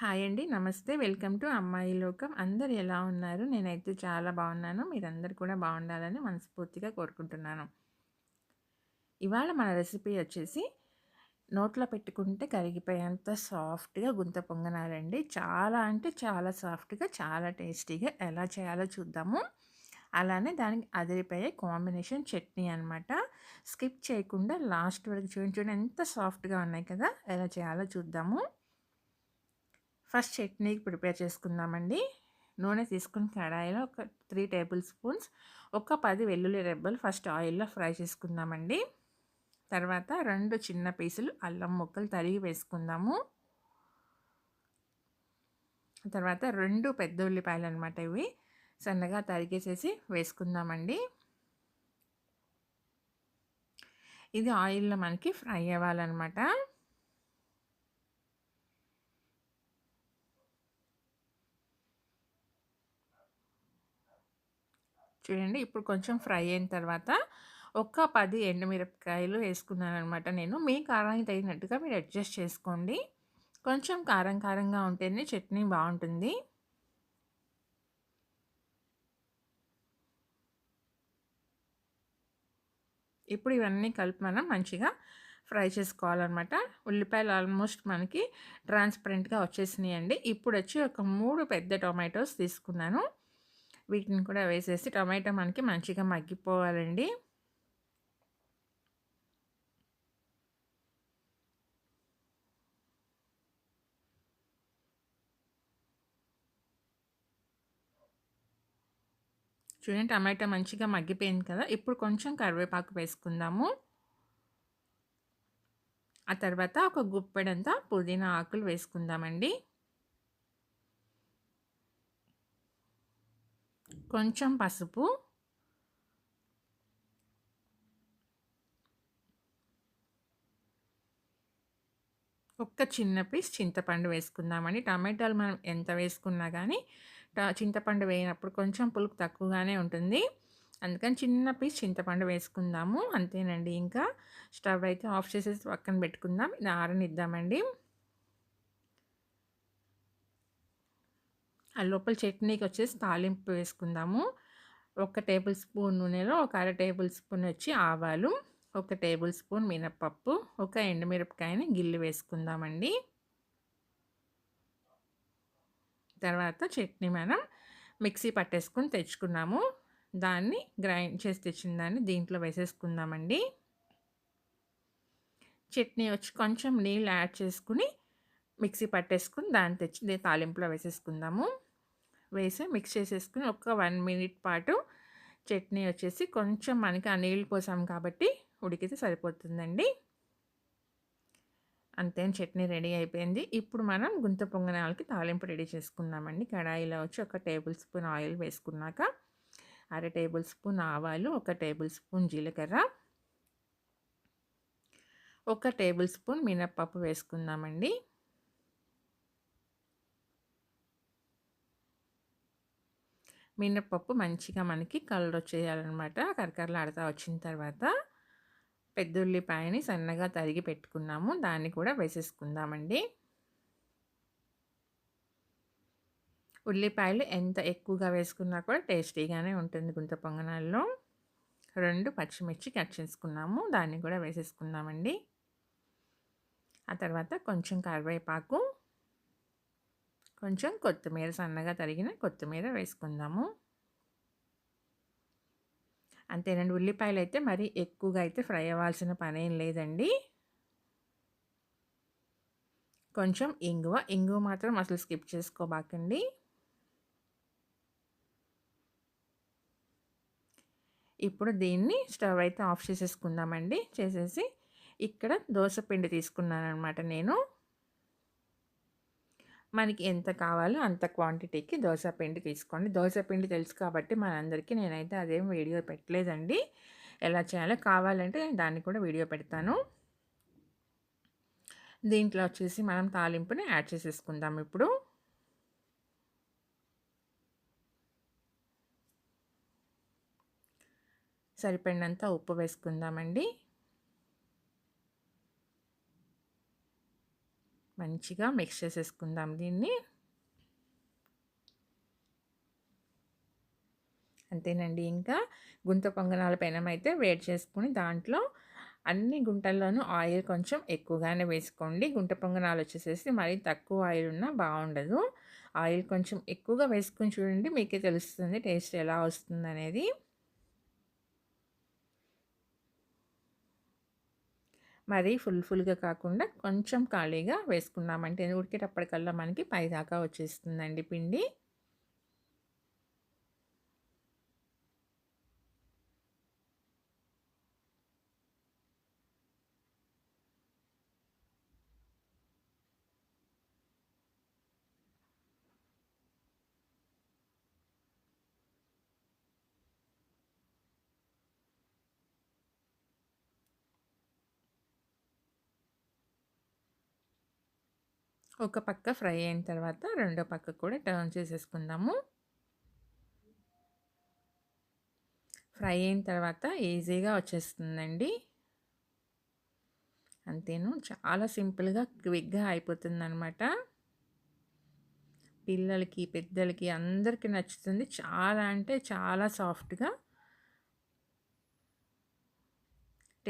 Hi అండి. నమస్తే. Welcome to అమ్మాయి లోకం. అందరు ఎలా ఉన్నారు? నేనైతే చాలా బాగున్నాను. మీరందరు కూడా బాగుండాలని మనస్ఫూర్తిగా కోరుకుంటున్నాను. ఇవాళ మన రెసిపీ వచ్చేసి నోట్లో పెట్టుకుంటే కరిగిపోయేంత సాఫ్ట్గా గుంత పొంగనాలండి. చాలా అంటే చాలా సాఫ్ట్గా చాలా టేస్టీగా ఎలా చేయాలో చూద్దాము. అలానే దానికి అదిరిపోయే కాంబినేషన్ చట్నీ అనమాట స్కిప్ చేయకుండా లాస్ట్ వరకు చూడండి. చూడండి ఎంత సాఫ్ట్గా ఉన్నాయి కదా. ఎలా చేయాలో చూద్దాము. ఫస్ట్ చట్నీకి ప్రిపేర్ చేసుకుందామండి. నూనె తీసుకుని కడాయిలో ఒక త్రీ టేబుల్ స్పూన్స్ ఒక పది వెల్లుల్లి రెబ్బలు ఫస్ట్ ఆయిల్లో ఫ్రై చేసుకుందామండి. తర్వాత రెండు చిన్న పీసులు అల్లం ముక్కలు తరిగి వేసుకుందాము. తర్వాత రెండు పెద్ద ఉల్లిపాయలు అనమాట ఇవి సన్నగా తరిగేసేసి వేసుకుందామండి. ఇది ఆయిల్లో మనకి ఫ్రై అవ్వాలన్నమాట. చూడండి. ఇప్పుడు కొంచెం ఫ్రై అయిన తర్వాత ఒక పది ఎండుమిరపకాయలు వేసుకున్నాను అనమాట నేను. మీ కారానికి తగినట్టుగా మీరు అడ్జస్ట్ చేసుకోండి. కొంచెం కారం కారంగా ఉంటేనే చట్నీ బాగుంటుంది. ఇప్పుడు ఇవన్నీ కలిపి మనం మంచిగా ఫ్రై చేసుకోవాలన్నమాట ఉల్లిపాయలు ఆల్మోస్ట్ మనకి ట్రాన్స్పరెంట్గా వచ్చేసినాయండి. ఇప్పుడు వచ్చి ఒక మూడు పెద్ద టొమాటోస్ తీసుకున్నాను. వీటిని కూడా వేసేసి టమాటా మనకి మంచిగా మగ్గిపోవాలండి. చూడండి టమాటా మంచిగా మగ్గిపోయింది కదా. ఇప్పుడు కొంచెం కరివేపాకు వేసుకుందాము. ఆ తర్వాత ఒక గుప్పెడంతా పుదీనా ఆకులు వేసుకుందామండి. కొంచెం పసుపు. ఒక్క చిన్న పీస్ చింతపండు వేసుకుందామండి టమాటాలు మనం ఎంత వేసుకున్నా కానీ చింతపండు వేయినప్పుడు కొంచెం పులుపు తక్కువగానే ఉంటుంది. అందుకని చిన్న పీస్ చింతపండు వేసుకుందాము. అంతేనండి ఇంకా. స్టవ్ అయితే ఆఫ్ చేసేసి పక్కన పెట్టుకుందాం. ఇది ఆరనిద్దామండి. ఆ లోపల చట్నీకి వచ్చేసి తాలింపు వేసుకుందాము. ఒక టేబుల్ స్పూన్ నూనెలో ఒక అర టేబుల్ స్పూన్ వచ్చి ఆవాలు ఒక టేబుల్ స్పూన్ మినప్పప్పు ఒక ఎండుమిరపకాయని గిల్లి వేసుకుందామండి. తర్వాత చట్నీ మనం మిక్సీ పట్టేసుకుని తెచ్చుకున్నాము. దాన్ని గ్రైండ్ చేసి తెచ్చిన దాన్ని దీంట్లో వేసేసుకుందామండి. చట్నీ వచ్చి కొంచెం నీళ్ళు యాడ్ చేసుకుని మిక్సీ పట్టేసుకుని దాన్ని తెచ్చి తాలింపులో వేసేసుకుందాము. వేసి మిక్స్ చేసేసుకుని ఒక వన్ మినిట్ పాటు చట్నీ వచ్చేసి కొంచెం మనకి ఆ నీళ్ళు పోసాం కాబట్టి ఉడికితే సరిపోతుందండి. అంతే చట్నీ రెడీ అయిపోయింది. ఇప్పుడు మనం గుంత పొంగనాలకి తాలింపు రెడీ చేసుకుందామండి. కడాయిలో వచ్చి ఒక టేబుల్ స్పూన్ ఆయిల్ వేసుకున్నాక అర టేబుల్ స్పూన్ ఆవాలు ఒక టేబుల్ స్పూన్ జీలకర్ర ఒక టేబుల్ స్పూన్ మినప్పప్పు వేసుకుందామండి. మినప్పప్పు మంచిగా మనకి కలర్ వచ్చేయాలన్నమాట. కరకరలాడుతూ వచ్చిన తర్వాత పెద్ద ఉల్లిపాయని సన్నగా తరిగి పెట్టుకున్నాము. దాన్ని కూడా వేసేసుకుందామండి. ఉల్లిపాయలు ఎంత ఎక్కువగా వేసుకున్నా కూడా టేస్టీగానే ఉంటుంది గుంత పొంగనాల్లో. రెండు పచ్చిమిర్చి కట్ చేసుకున్నాము. దాన్ని కూడా వేసేసుకుందామండి. ఆ తర్వాత కొంచెం కరివేపాకు కొంచెం కొత్తిమీర సన్నగా తరిగిన కొత్తిమీర వేసుకుందాము. అంతేనండి ఉల్లిపాయలు అయితే మరి ఎక్కువగా అయితే ఫ్రై అవ్వాల్సిన పని లేదండి. కొంచెం ఇంగువ ఇంగువ మాత్రం అసలు స్కిప్ చేసుకోబాకండి. ఇప్పుడు దీన్ని స్టవ్ అయితే ఆఫ్ చేసేసుకుందామండి. చేసేసి ఇక్కడ దోశ పిండి తీసుకున్నాను అనమాట నేను. మనకి ఎంత కావాలో అంత క్వాంటిటీకి దోశ పిండి తీసుకోండి. దోశ పిండి తెలుసు కాబట్టి మనందరికీ నేనైతే అదేం వీడియో పెట్టలేదండి. ఎలా చేయాలో కావాలంటే దాన్ని కూడా వీడియో పెడతాను. దీంట్లో వచ్చేసి మనం తాలింపుని యాడ్ చేసేసుకుందాం ఇప్పుడు. సరిపడినంత ఉప్పు వేసుకుందామండి. మంచిగా మిక్స్ చేసేసుకుందాం దీన్ని. అంతేనండి ఇంకా గుంత పొంగనాల పెనం అయితే వేడి చేసుకుని దాంట్లో అన్ని గుంటల్లోనూ ఆయిల్ కొంచెం ఎక్కువగానే వేసుకోండి. గుంట పొంగనాలు వచ్చేసేసి మరీ తక్కువ ఆయిల్ ఉన్నా బాగుండదు. ఆయిల్ కొంచెం ఎక్కువగా వేసుకొని చూడండి మీకే తెలుస్తుంది టేస్ట్ ఎలా వస్తుంది అనేది మరీ ఫుల్ ఫుల్గా కాకుండా కొంచెం ఖాళీగా వేసుకున్నామంటే ఉడికేటప్పటికల్లా మనకి పైదాకా వచ్చేస్తుందండి పిండి. ఒక పక్క ఫ్రై అయిన తర్వాత రెండో పక్క కూడా టర్న్ చేసేసుకుందాము. ఫ్రై అయిన తర్వాత ఈజీగా వచ్చేస్తుందండి. అంతేను చాలా సింపుల్గా క్విక్గా అయిపోతుంది అనమాట పిల్లలకి పెద్దలకి అందరికీ నచ్చుతుంది. చాలా అంటే చాలా సాఫ్ట్గా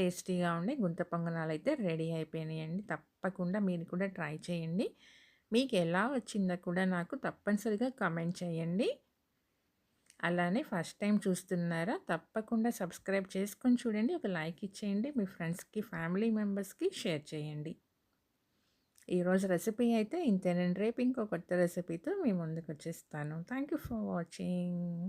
టేస్టీగా ఉండి గుంత పొంగనాలు అయితే రెడీ అయిపోయినాయండి. తప్పకుండా మీరు కూడా ట్రై చేయండి. మీకు ఎలా వచ్చిందో కూడా నాకు తప్పనిసరిగా కమెంట్ చేయండి. అలానే ఫస్ట్ టైం చూస్తున్నారా తప్పకుండా సబ్స్క్రైబ్ చేసుకొని చూడండి. ఒక లైక్ ఇచ్చేయండి. మీ ఫ్రెండ్స్కి ఫ్యామిలీ మెంబర్స్కి షేర్ చేయండి. ఈరోజు రెసిపీ అయితే ఇంతేనండి. రేపు ఇంకో కొత్త రెసిపీతో మీ ముందుకు వచ్చేస్తాను. Thank you for watching.